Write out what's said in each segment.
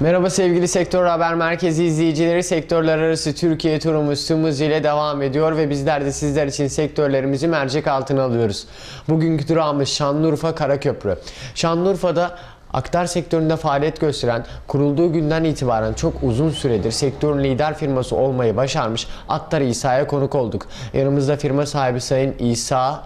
Merhaba sevgili Sektör Haber Merkezi izleyicileri. Sektörler arası Türkiye turumuz tüm hızıyla devam ediyor ve bizler de sizler için sektörlerimizi mercek altına alıyoruz. Bugünkü durağımız Şanlıurfa Karaköprü. Şanlıurfa'da Aktar sektöründe faaliyet gösteren, kurulduğu günden itibaren çok uzun süredir sektörün lider firması olmayı başarmış Attar İsa'ya konuk olduk. Yanımızda firma sahibi Sayın İsa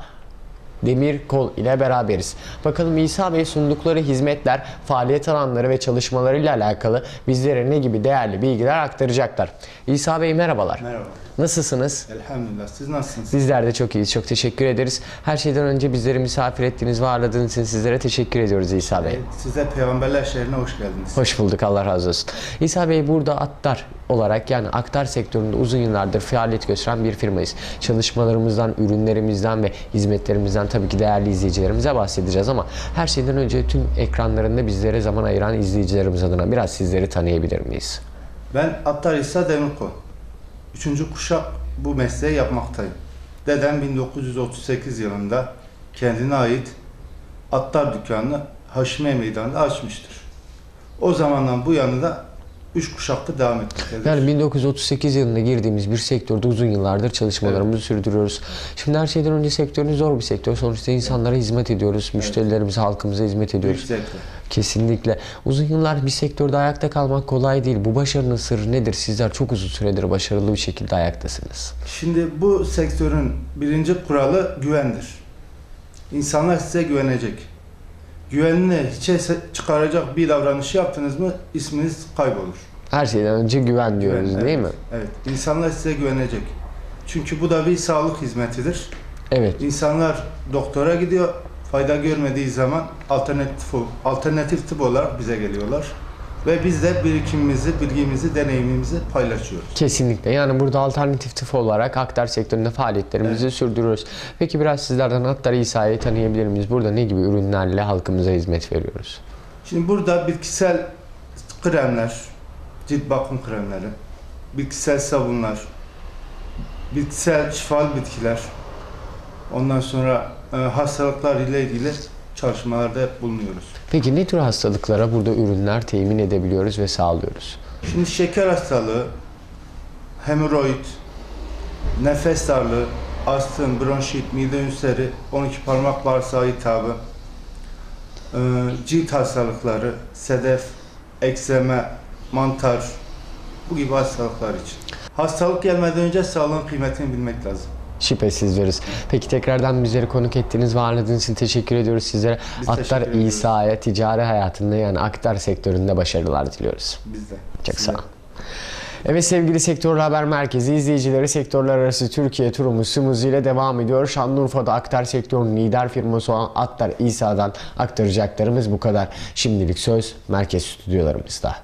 Demir Kol ile beraberiz. Bakalım İsa Bey sundukları hizmetler, faaliyet alanları ve çalışmalarıyla alakalı bizlere ne gibi değerli bilgiler aktaracaklar. İsa Bey merhabalar. Merhaba. Nasılsınız? Elhamdülillah. Siz nasılsınız? Bizler de çok iyiyiz. Çok teşekkür ederiz. Her şeyden önce bizleri misafir ettiğiniz ve ağırladığınız için sizlere teşekkür ediyoruz İsa Bey. Siz de Peygamberler şehrine hoş geldiniz. Hoş bulduk. Allah razı olsun. İsa Bey burada Attar olarak yani aktar sektöründe uzun yıllardır faaliyet gösteren bir firmayız. Çalışmalarımızdan, ürünlerimizden ve hizmetlerimizden tabii ki değerli izleyicilerimize bahsedeceğiz ama her şeyden önce tüm ekranlarında bizlere zaman ayıran izleyicilerimiz adına biraz sizleri tanıyabilir miyiz? Ben Attar İsa Demirkol. Üçüncü kuşak bu mesleği yapmaktayım. Dedem 1938 yılında kendine ait Attar dükkanını Haşmiye Meydanı'nda açmıştır. O zamandan bu yana da üç kuşakta devam etmektedir. Yani 1938 yılında girdiğimiz bir sektörde uzun yıllardır çalışmalarımızı sürdürüyoruz. Şimdi her şeyden önce sektörün zor bir sektör. Sonuçta insanlara hizmet ediyoruz. Müşterilerimize, halkımıza hizmet ediyoruz. zevkle. Kesinlikle. Uzun yıllar bir sektörde ayakta kalmak kolay değil. Bu başarının sırrı nedir? Sizler çok uzun süredir başarılı bir şekilde ayaktasınız. Şimdi bu sektörün birinci kuralı güvendir. İnsanlar size güvenecek. Güvenini hiçe çıkaracak bir davranış yaptınız mı isminiz kaybolur. Her şeyden önce güven diyoruz Güven, değil evet. mi? Evet. İnsanlar size güvenecek. Çünkü bu da bir sağlık hizmetidir. Evet. İnsanlar doktora gidiyor. Fayda görmediği zaman alternatif alternatif tıp olarak bize geliyorlar. Ve biz de birikimimizi, bilgimizi, deneyimimizi paylaşıyoruz. Kesinlikle. Yani burada alternatif tıp olarak aktar sektöründe faaliyetlerimizi sürdürüyoruz. Peki biraz sizlerden Attar İsa'yı tanıyabilir miyiz? Burada ne gibi ürünlerle halkımıza hizmet veriyoruz? Şimdi burada bitkisel kremler, cilt bakım kremleri, bitkisel sabunlar, bitkisel şifalı bitkiler, ondan sonra e, hastalıklar ile ilgili çalışmalarda bulunuyoruz. Peki ne tür hastalıklara burada ürünler temin edebiliyoruz ve sağlıyoruz? Şimdi şeker hastalığı, hemoroid, nefes darlığı, astım, bronşit, mide ülseri, 12 parmak bağırsağı iltihabı, e, cilt hastalıkları, sedef, ekseme, mantar, bu gibi hastalıklar için. Hastalık gelmeden önce sağlığın kıymetini bilmek lazım. Şüphesiz veririz. Peki tekrardan bizleri konuk ettiğiniz ve ağırladığınız için teşekkür ediyoruz sizlere. Biz ediyoruz. İsa'ya ticari hayatında yani aktar sektöründe başarılar diliyoruz. Biz de. Çok Size. sağ olun. Evet sevgili Sektör Haber Merkezi izleyicileri sektörler arası Türkiye turumuz tüm hızıyla devam ediyor. Şanlıurfa'da aktar sektörünün lider firması olan Attar İsa'dan aktaracaklarımız bu kadar. Şimdilik söz merkez stüdyolarımızda.